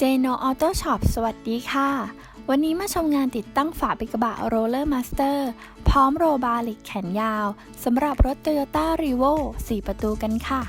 เจโนออโต้ช็อปสวัสดีค่ะ วันนี้มาชมงานติดตั้งฝาปิกระบะโรลเลอร์มาสเตอร์พร้อมโรบาลิกแขนยาวสำหรับรถ Toyota r e v o 4 ประตูกันค่ะ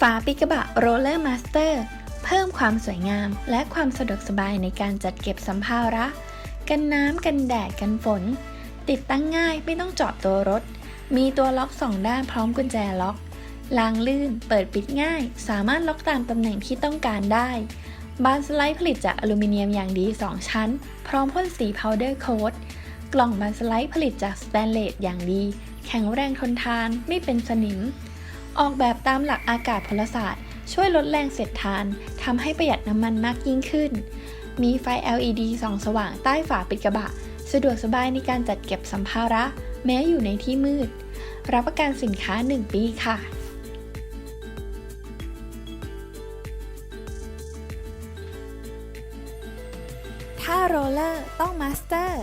ฝาปิกระบะโรลเลอร์มาสเตอร์เพิ่มความสวยงาม และความสะดวกสบายในการจัดเก็บสัมภาระ กันน้ำกันแดดกันฝน ติดตั้งง่ายไม่ต้องจาะตัวรถ มีตัวล็อกสองด้านพร้อมกุญแจล็อกลางลื่น เปิดปิดง่าย สามารถล็อกตามตำแหน่งที่ต้องการได้ บานสไลด์ผลิตจากอลูมิเนียมอย่างดี 2 ชั้น พร้อมพ่นสีพาวเดอร์โค้ดกล่องบานสไลด์ผลิตจากสแตนเลสอย่างดี แข็งแรงทนทานไม่เป็นสนิม ออกแบบตามหลักอากาศพลศาสตร์ ช่วยลดแรงเสียดทานทำให้ประหยัดน้ำมันมากยิ่งขึ้น มีไฟ LED ส่องสว่างใต้ฝาปิดกระบะ สะดวกสบายในการจัดเก็บสัมภาระ แม้อยู่ในที่มืด รับประกันสินค้า 1 ปีค่ะถ้าโรลเลอร์ต้องมาสเตอร์